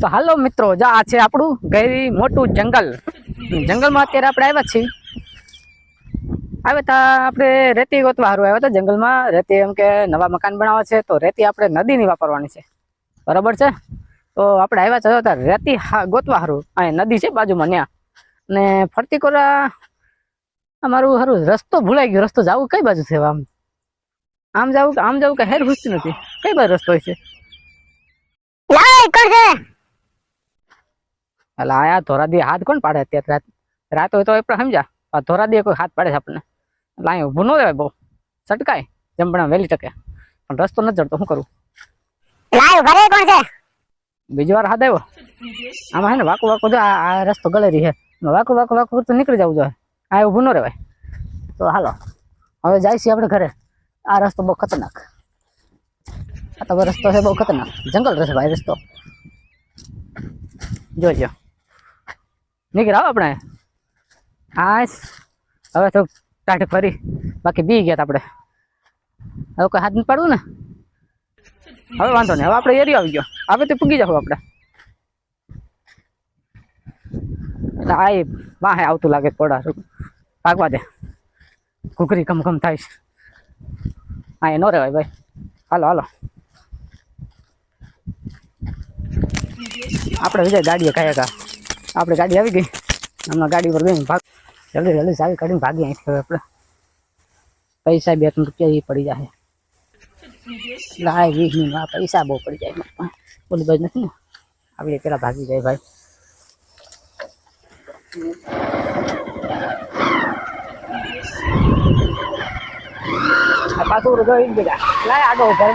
તો હાલો મિત્રો, જો આ છે આપણું ગેરી મોટું જંગલ. જંગલમાં અત્યારે આપણે આવ્યા છીએ. આવ્યા તા આપણે રેતી ગોતવા હારું આવ્યા હતા. જંગલમાં રેતી એમ કે નવા મકાન બનાવવા છે, તો રેતી આપણે નદીની વાપરવાની છે. બરાબર છે? તો આપણે આવ્યા ચાલો હતા રેતી ગોતવા હારું. અહીંયા નદી છે બાજુમાં ત્યાં ને ફરતી કોરા અમારું હારું રસ્તો ભૂલાઈ ગયો. રસ્તો જવું કઈ બાજુ છે આમ? આમ જવું આમ જવું કે હેર ઘૂસતી નથી. કઈ બાજુ રસ્તો હોય છે. એટલે આયા ધોરાદી હાથ કોણ પાડે અત્યારે રાત રાત હોય તો આપણે સમજા. આ ધોરાદી કોઈ હાથ પાડે છે આપણને. એટલે અહીંયા ઊભું ન રહેવાય બહુ. સટકાય જમણા વહેલી ટકે પણ રસ્તો નથી જડતો શું કરું? બીજી વાર હાથ આવ્યો આમાં હે ને વાકું વાકું જો આ રસ્તો ગલેરી છે. વાકું વાકું વાકું કરતું નીકળી જવું જોઈએ. આ ઊભું ન રહેવાય. તો હાલો. હવે જાય છીએ આપણે ઘરે. આ રસ્તો બહુ ખતરનાક. આ તો રસ્તો છે બહુ ખતરનાક. જંગલ રહેશે ભાઈ રસ્તો. જોજો નીકળ આવો આપણે. હા હવે તો ટાઢે ફરી. બાકી બી ગયા આપણે. હવે કોઈ હાથ પાડવું ને? હવે વાંધો નહીં. હવે આપણે એરિયો આવી ગયો. હવે તો પૂગી જાવ આપણે. એટલે આ વાહે આવતું લાગે પોડા. ભાગવા દે. કુકરી કમ કમ થાય. હા એ નો રહેવાય ભાઈ. હાલો હાલો. આપણે વિજય ગાડીએ કાંઈ કા આપણે ગાડી આવી ગઈ. હમણાં ગાડી પર ગઈ ભાગ જલ્દી જલ્દી ચાવી કાઢીને ભાગી અહીંથી આપણે. પૈસા બે ત્રણ રૂપિયા એ પડી જાય લાય વીસ મિનિટમાં પૈસા બહુ પડી જાય બોલી બાજુ નથી ને? આપણે પેલા ભાગી જાય ભાઈ. પાછું જોઈ ગયા લાય આગળ ઊભા